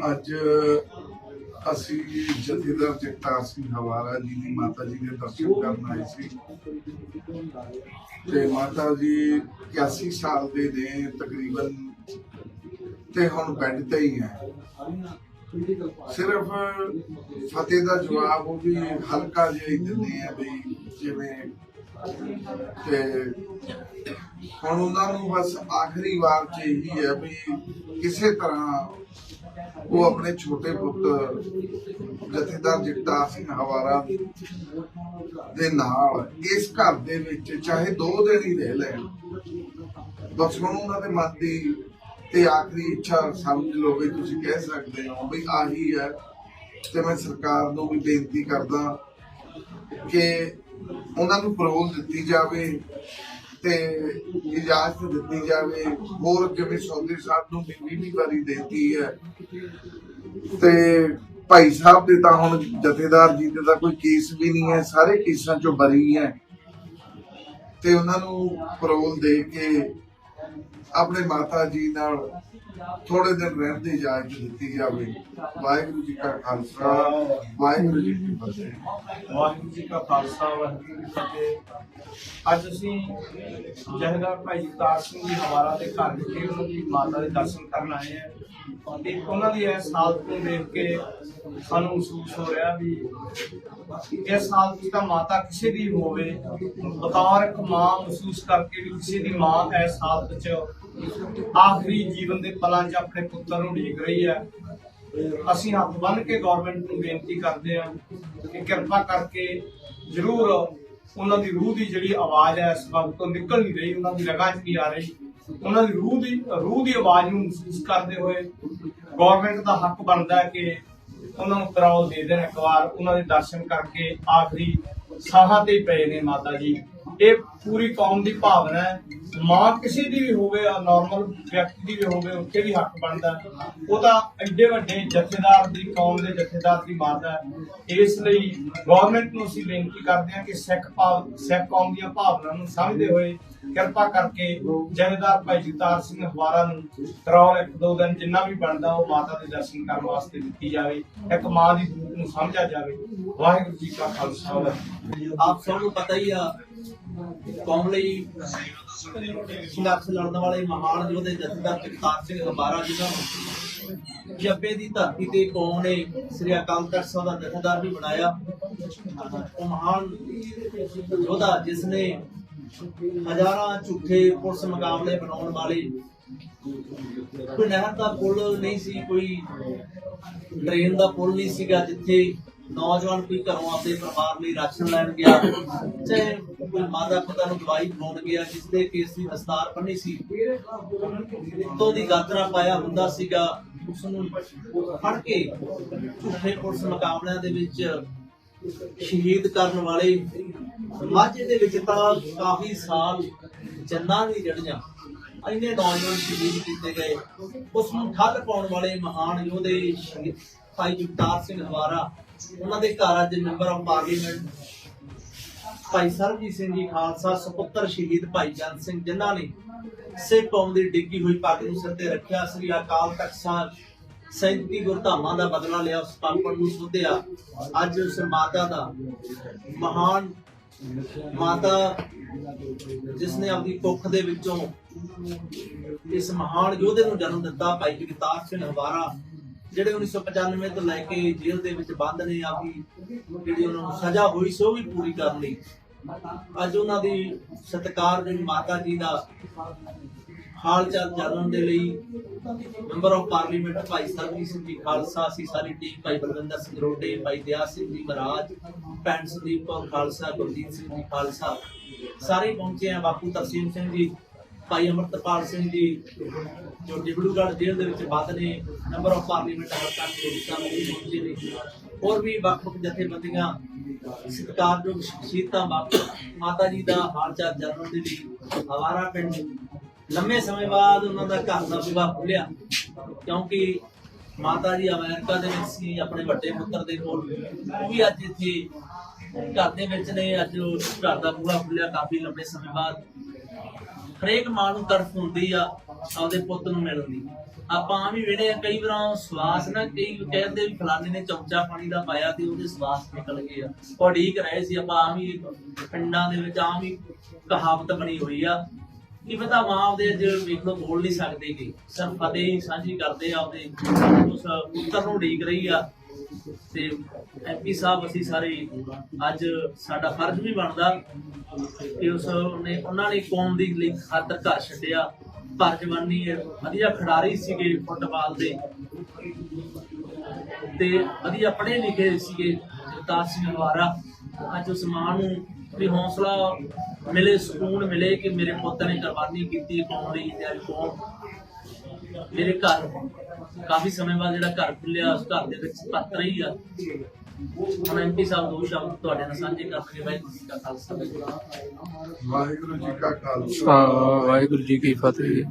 ਅੱਜ ਅਸੀਂ ਜਥੇਦਾਰ ਜਗਤਾਰ ਸਿੰਘ ਹਵਾਰਾ ਜੀ ਦੀ ਮਾਤਾ ਜੀ ਦੇ ਦਰਸ਼ਨ ਕਰਨ ਆਏ ਸੀ। ਤੇ ਮਾਤਾ ਜੀ 81 ਸਾਲ ਦੇ ਨੇ, ਤਕਰੀਬਨ ਤੇ ਹੁਣ ਬੈੱਡ ਤੇ ਹੀ ਹੈ। ਸਿਰਫ ਫਤਿਹ ਦਾ ਜਵਾਬ ਉਹ ਵੀ ਹਲਕਾ ਜਿਹਾ ਹੀ ਦਿੰਦੇ ਆ ਵੀ ਜਿਵੇਂ ਤੇ ਹੁਣ ਉਹਨਾਂ ਨੂੰ ਬਸ ਆਖਰੀ ਵਾਰ ਚ ਇਹੀ ਹੈ ਵੀ ਕਿਸੇ ਤਰ੍ਹਾਂ ਉਹ ਆਪਣੇ ਛੋਟੇ ਪੁੱਤ ਜਥੇਦਾਰ ਜਗਤਾਰ ਸਿੰਘ ਹਵਾਰਾ ਦੇ ਨਾਲ ਇਸ ਘਰ ਦੇ ਵਿੱਚ ਚਾਹੇ ਦੋ ਦਿਨ ਹੀ ਰਹਿ ਲੈਣ। ਬਸ ਹੁਣ ਉਹਨਾਂ ਦੇ ਮਨ ਦੀ ਤੇ ਆਖਰੀ ਇੱਛਾ ਸਮਝ ਲਓ ਵੀ ਤੁਸੀਂ ਕਹਿ ਸਕਦੇ ਹੋ ਵੀ ਆਹੀ ਹੈ ਤੇ ਮੈਂ ਸਰਕਾਰ ਨੂੰ ਵੀ ਬੇਨਤੀ ਕਰਦਾ ਕਿ ਉਹਨਾਂ ਨੂੰ ਪਰੋਲ ਦਿੱਤੀ ਜਾਵੇ ਤੇ ਇਜਾਜ਼ਤ ਦਿੱਤੀ ਜਾਵੇ। ਹੋਰ ਜਿਵੇਂ ਸੌਦੀ ਸਾਹਿਬ ਨੂੰ ਵੀ ਵੀਹ ਵਾਰੀ ਦੇਤੀ ਹੈ। ਤੇ ਭਾਈ ਸਾਹਿਬ ਦੇ ਤਾਂ ਹੁਣ ਜਥੇਦਾਰ ਜੀ ਦੇ ਤਾਂ ਕੋਈ ਕੇਸ ਵੀ ਨਹੀਂ ਹੈ, ਸਾਰੇ ਕੇਸਾਂ ਚੋਂ ਬਰੀ ਹੈ। ਤੇ ਉਹਨਾਂ ਨੂੰ ਪਰੋਲ ਦੇ ਕੇ ਆਪਣੇ ਮਾਤਾ ਜੀ ਨਾਲ ਥੋੜੇ ਦਿਨ ਰਹਿਣ ਦੀ ਇਜਾਜ਼ਤ ਦਿੱਤੀ ਜਾਵੇ। ਵਾਹਿਗੁਰੂ ਜੀ ਕਾ ਖਾਲਸਾ, ਵਾਹਿਗੁਰੂ ਜੀ ਕੀ ਫਤਿਹ। ਵਾਹਿਗੁਰੂ ਜੀ ਕਾ ਖਾਲਸਾ, ਵਾਹਿਗੁਰੂ ਜੀ ਕੀ ਫਤਿਹ। ਅੱਜ ਅਸੀਂ ਜਹਦਾਰ ਭਾਈ ਜਗਤਾਰ ਸਿੰਘ ਜੀ ਹਵਾਰਾ ਦੇ ਘਰ ਵਿਖੇ ਉਹਨਾਂ ਦੀ ਮਾਤਾ ਦੇ ਦਰਸ਼ਨ ਕਰਨ ਆਏ ਹਾਂ। ਤੇ ਉਹਨਾਂ ਦੀ ਇਸ ਹਾਲਤ ਨੂੰ ਦੇਖ ਕੇ ਸਾਨੂੰ ਮਹਿਸੂਸ ਹੋ ਰਿਹਾ ਵੀ ਇਸ ਹਾਲਤ 'ਚ ਮਾਤਾ ਕਿਸੇ ਦੀ ਹੋਵੇ, ਬਤੌਰ ਇੱਕ ਮਾਂ ਮਹਿਸੂਸ ਕਰਕੇ ਵੀ ਕਿਸੇ ਦੀ ਮਾਂ ਇਸ ਹਾਲਤ 'ਚ ਆਖਰੀ ਜੀਵਨ ਦੇ ਪਲਾਂ 'ਚ ਆਪਣੇ ਪੁੱਤਰ ਨੂੰ ਉਡੀਕ ਰਹੀ ਹੈ। ਅਸੀਂ ਹੱਥ ਬੰਨ੍ਹ ਕੇ ਗਵਰਨਮੈਂਟ ਨੂੰ ਬੇਨਤੀ ਕਰਦੇ ਹਾਂ ਕਿ ਕਿਰਪਾ ਕਰਕੇ ਜ਼ਰੂਰ ਉਹਨਾਂ ਦੀ ਰੂਹ ਦੀ ਜਿਹੜੀ ਆਵਾਜ਼ ਹੈ ਇਸ ਵਕਤ ਤੋਂ ਨਿਕਲ ਨਹੀਂ ਰਹੀ, ਉਹਨਾਂ ਦੀ ਰਗਾਂ 'ਚ ਨਹੀਂ ਆ ਰਹੀ। ਉਹਨਾਂ ਦੀ ਰੂਹ ਦੀ ਰੂਹ ਦੀ ਆਵਾਜ਼ ਨੂੰ ਮਹਿਸੂਸ ਕਰਦੇ ਹੋਏ ਗਵਰਨਮੈਂਟ ਦਾ ਹੱਕ ਬਣਦਾ ਕਿ ਉਹਨਾਂ ਨੂੰ ਕਰਾਓ ਦੇ ਦੇਣ ਇੱਕ ਵਾਰ, ਉਹਨਾਂ ਦੇ ਦਰਸ਼ਨ ਕਰਕੇ ਆਖਰੀ ਸਾਹਾਂ ਤੇ ਪਏ ਨੇ ਮਾਤਾ ਜੀ। ਇਹ ਪੂਰੀ ਕੌਮ ਦੀ ਭਾਵਨਾ ਹੈ। ਮਾਂ ਕਿਸੇ ਦੀ ਵੀ ਹੋਵੇ, ਆ ਨਾਰਮਲ ਵਿਅਕਤੀ ਦੀ ਵੀ ਹੋਵੇ, ਉੱਥੇ ਵੀ ਹੱਕ ਬਣਦਾ ਉਹ ਤਾਂ ਐਡੇ ਵੱਡੇ ਜਥੇਦਾਰ ਦੀ, ਕੌਮ ਦੇ ਜਥੇਦਾਰ ਦੀ ਮਾਤਾ ਇਸ ਲਈ ਗਵਰਨਮੈਂਟ ਨੂੰ ਅਸੀਂ ਬੇਨਤੀ ਕਰਦੇ ਹਾਂ ਕਿ ਸਿੱਖ ਭਾਵ, ਸਿੱਖ ਕੌਮ ਦੀਆਂ ਭਾਵਨਾਵਾਂ ਨੂੰ ਸਮਝਦੇ ਹੋਏ ਕਿਰਪਾ ਕਰਕੇ ਜਥੇਦਾਰ ਭਾਈ ਜਗਤਾਰ ਸਿੰਘ ਹਵਾਰਾ ਨੂੰ ਕਰਾਓ। ਇੱਕ ਦੋ ਦਿਨ ਜਿੰਨਾ ਵੀ ਬਣਦਾ, ਉਹ ਮਾਤਾ ਦੇ ਦਰਸ਼ਨ ਕਰਨ ਵਾਸਤੇ ਦਿੱਤੀ ਜਾਵੇ। ਇੱਕ ਮਾਂ ਦੀ ਦੂਤ ਨੂੰ ਸਮਝਿਆ ਜਾਵੇ। ਵਾਹਿਗੁਰੂ ਜੀ ਕਾ ਖਾਲਸਾ। ਆਪ ਸਭ ਨੂੰ ਪਤਾ ਹੀ ਆ ਕੌਮ ਲਈ ਸੰਘਰਸ਼ ਲੜਨ ਵਾਲੇ ਮਹਾਨ ਯੋਧੇ ਜਥੇਦਾਰ ਜਗਤਾਰ ਸਿੰਘ ਹੰਬਾਰਾ ਜਿਨ੍ਹਾਂ ਨੂੰ ਜੱਬੇ ਦੀ ਧਰਤੀ ਤੇ ਕੌਮ ਨੇ ਸ੍ਰੀ ਅਕਾਲ ਤਖਤ ਸਾਹਿਬ ਦਾ ਜਥੇਦਾਰ ਵੀ ਬਣਾਇਆ। ਉਹ ਮਹਾਨ ਯੋਧਾ ਜਿਸ ਨੇ ਹਜ਼ਾਰਾਂ ਝੂਠੇ ਪੁਲਿਸ ਮੁਕਾਬਲੇ ਬਣਾਉਣ ਵਾਲੇ ਕੋਈ ਨਹਿਰ ਦਾ ਪੁਲ ਨਹੀਂ ਸੀ, ਕੋਈ ਟ੍ਰੇਨ ਦਾ ਪੁਲ ਨਹੀਂ ਸੀਗਾ ਜਿੱਥੇ ਨੌਜਵਾਨ ਕੋਈ ਘਰੋਂ ਆਪਣੇ ਪਰਿਵਾਰ ਲਈ ਰਾਸ਼ਨ ਲੈਣ ਗਿਆ ਚਾਹੇ ਕੋਈ ਮਾਤਾ ਪਿਤਾ ਨੂੰ ਦਵਾਈ ਪਾਉਣ ਗਿਆ ਜਿਸ ਦੇ ਕੇਸ ਦੀ ਦਸਤਾਰ ਪੰਨੀ ਸੀ। ਤੋਂ ਦੀ ਗਾਤਰਾ ਪਾਇਆ ਹੁੰਦਾ ਸੀਗਾ। ਉਸ ਨੂੰ ਫੜ ਕੇ ਝੂਠੇ ਪੁਲਿਸ ਮੁਕਾਬਲਿਆਂ ਦੇ ਵਿੱਚ ਸ਼ਹੀਦ ਕਰਨ ਵਾਲੇ ਮਾਝੇ ਦੇ ਵਿੱਚ ਤਾਂ ਕਾਫੀ ਸਾਲ ਜੰਨਾਂ ਦੀ ਜੜੀਆਂ। ਇੰਨੇ ਨੌਜਵਾਨ ਸ਼ਹੀਦ ਕੀਤੇ ਗਏ। ਉਸ ਨੂੰ ਠੱਲ ਪਾਉਣ ਵਾਲੇ ਮਹਾਨ ਯੋਧੇ ਭਾਈ ਜਗਤਾਰ ਸਿੰਘ ਹਵਾਰਾ ਉਹਨਾਂ ਦੇ ਘਰ ਅੱਜ ਮੈਂਬਰ ਆਫ ਪਾਰਲੀਮੈਂਟ ਭਾਈ ਸਰਬਜੀਤ ਸਿੰਘ ਜੀ ਖਾਲਸਾ, ਸੁਪੁੱਤਰ ਸ਼ਹੀਦ ਭਾਈ ਜਨ ਸਿੰਘ ਜਿਨ੍ਹਾਂ ਨੇ ਸਿੱਖ ਕੌਮ ਦੀ ਡਿੱਗੀ ਹੋਈ ਪੱਗ ਨੂੰ ਸਿਰ ਤੇ ਰੱਖਿਆ, ਸ੍ਰੀ ਅਕਾਲ ਤਖਤ ਸਾਹਿਬ ਸੈਂਤੀ ਗੁਰਧਾਮਾਂ ਦਾ ਬਦਲਾ ਲਿਆ, ਉਸ ਪਾਪਣ ਨੂੰ ਸੁਧਿਆ। ਅੱਜ ਉਸ ਮਾਤਾ ਦਾ ਮਹਾਨ ਮਾਤਾ ਜਿਸ ਨੇ ਆਪਣੀ ਕੁੱਖ ਦੇ ਵਿੱਚੋਂ ਇਸ ਮਹਾਨ ਯੋਧੇ ਨੂੰ ਜਨਮ ਦਿੱਤਾ, ਭਾਈ ਜਗਤਾਰ ਸਿੰਘ ਹਵਾਰਾ ਜਿਹੜੇ 1995 ਤੋਂ ਲੈ ਕੇ ਜੇਲ੍ਹ ਦੇ ਵਿੱਚ ਬੰਦ ਨੇ ਆਪਣੀ ਜਿਹੜੀ ਉਹਨਾਂ ਨੂੰ ਸਜ਼ਾ ਹੋਈ ਸੀ, ਉਹ ਵੀ ਪੂਰੀ ਕਰ ਲਈ। ਅੱਜ ਉਹਨਾਂ ਦੀ ਸਤਿਕਾਰ ਜਿਹੜੀ ਮਾਤਾ ਜੀ ਦਾ ਹਾਲ ਚਾਲ ਜਾਣਨ ਦੇ ਲਈ member of parliament Bhai Sarabjit Singh ji Khalsa C, sorry team ਭਾਈ ਬਲਵਿੰਦਰ ਸਿੰਘ ਰੋਡੇ, ਭਾਈ ਦਿਆ ਸਿੰਘ ਜੀ ਮਹਾਰਾਜ, ਭੈਣ ਸੰਦੀਪ ਕੌਰ ਖਾਲਸਾ ਗੁਰਜੀਤ ਸਿੰਘ ਜੀ ਖਾਲਸਾ, ਸਾਰੇ ਪਹੁੰਚੇ ਆ। ਬਾਪੂ ਤਰਸੀਮ ਸਿੰਘ ਜੀ, ਭਾਈ ਅਮਰਤਪਾਲ ਸਿੰਘ ਜੀ, ਜੋ ਡਿਬੜੂਗੜ੍ਹ ਜੇਲ੍ਹ ਦੇ ਵਿੱਚ ਬੰਦ ਨੇ ਮੈਂਬਰ ਆਫ ਪਾਰਲੀਮੈਂਟ ਹਲਕਾ ਕੋਟਕਾ ਵੀ ਪਹੁੰਚੇ ਹੋਰ ਵੀ ਵੱਖ-ਵੱਖ ਜਥੇਬੰਦੀਆਂ ਸਤਿਕਾਰਯੋਗ ਸ਼ਖਸੀਅਤਾਂ ਮਾਤਾ ਜੀ ਦਾ ਹਾਲ ਚਾਲ ਜਾਣਨ ਦੇ ਲਈ ਹਵਾਰਾ ਪਿੰਡ ਲੰਮੇ ਸਮੇਂ ਬਾਅਦ ਉਹਨਾਂ ਦਾ ਘਰ ਦਾ ਵਿਵਾਹ ਖੁੱਲਿਆ ਕਿਉਂਕਿ ਮਾਤਾ ਜੀ ਅਮਰੀਕਾ ਦੇ ਵਿੱਚ ਸੀ, ਆਪਣੇ ਵੱਡੇ ਪੁੱਤਰ ਦੇ ਕੋਲ। ਉਹ ਵੀ ਅੱਜ ਇੱਥੇ ਘਰ ਦੇ ਵਿੱਚ ਨੇ, ਅੱਜ ਘਰ ਦਾ ਬੂਹਾ ਖੁੱਲਿਆ ਕਾਫੀ ਲੰਬੇ ਸਮੇਂ ਬਾਅਦ। ਹਰੇਕ ਮਾਂ ਨੂੰ ਤਰਫ ਹੁੰਦੀ ਆ, ਆਪਦੇ ਪੁੱਤ ਨੂੰ ਮਿਲਣ ਦੀ। ਆਪਾਂ ਵੀ ਵੇੜੇ ਕਈ ਵਾਰ ਸਵਾਸ ਨਾ, ਕਈ ਕਹਿੰਦੇ ਵੀ ਫਲਾਣੇ ਨੇ ਚਮਚਾ ਪਾਣੀ ਦਾ ਪਾਇਆ ਤੇ ਉਹਦੇ ਸਵਾਸ ਨਿਕਲ ਗਏ ਆ। ਉਹ ਢੀਕ ਰਹੇ ਸੀ, ਆਪਾਂ ਆ ਵੀ ਪਿੰਡਾਂ ਦੇ ਵਿੱਚ ਆ ਵੀ ਕਹਾਵਤ ਬਣੀ ਹੋਈ ਆ ਕੀ ਪਤਾ ਮਾਂ ਆਪਦੇ ਅੱਜ ਵੇਖ ਲੋ ਬੋਲ ਨਹੀਂ ਸਕਦੇ ਕਿ। ਸਿਰਫ ਫਤਿਹ ਹੀ ਸਾਂਝੀ ਕਰਦੇ ਆ, ਆਪਦੇ ਉਸ ਪੁੱਤਰ ਨੂੰ ਢੀਕ ਰਹੀ ਆ। ਤੇ ਐਮਪੀ ਸਾਹਿਬ, ਅਸੀਂ ਸਾਰੇ ਅੱਜ ਸਾਡਾ ਫਰਜ਼ ਵੀ ਬਣਦਾ ਕਿ ਉਸ ਨੇ ਉਹਨਾਂ ਨੇ ਕੌਮ ਦੀ ਲਈ ਖਾਤਰ ਘਰ ਛੱਡਿਆ। ਭਰ ਜਵਾਨੀ ਹੈ ਵਧੀਆ ਖਿਡਾਰੀ ਸੀਗੇ ਫੁੱਟਬਾਲ ਦੇ ਤੇ ਵਧੀਆ ਪੜ੍ਹੇ ਲਿਖੇ ਸੀਗੇ ਜਗਤਾਰ ਸਿੰਘ ਹਵਾਰਾ ਅੱਜ ਉਸ ਮਾਂ ਨੂੰ ਵੀ ਹੌਸਲਾ ਮਿਲੇ, ਸਕੂਨ ਮਿਲੇ ਕਿ ਮੇਰੇ ਪੁੱਤ ਨੇ ਕੁਰਬਾਨੀ ਕੀਤੀ ਕੌਮ ਲਈ ਤੇ ਅੱਜ ਕੌਮ। ਮੇਰੇ ਘਰ ਕਾਫੀ ਸਮੇਂ ਬਾਅਦ ਜਿਹੜਾ ਘਰ ਖੁੱਲਿਆ ਉਸ ਘਰ ਦੇ ਵਿੱਚ ਪੱਤ ਰਹੀ ਆ। ਹੁਣ ਐਮਪੀ ਸਾਹਿਬ ਦੋ ਸ਼ਬਦ ਤੁਹਾਡੇ ਨਾਲ ਸਾਂਝੇ ਕਰਨਗੇ ਵਾਹਿਗੁਰੂ ਜੀ ਕਾ ਖਾਲਸਾ। ਵਾਹਿਗੁਰੂ ਜੀ ਕੀ ਫਤਿਹ। ਵਾਹਿਗੁਰੂ ਜੀ ਕਾ ਖਾਲਸਾ ਵਾਹਿਗੁਰੂ ਜੀ ਕੀ ਫਤਿਹ।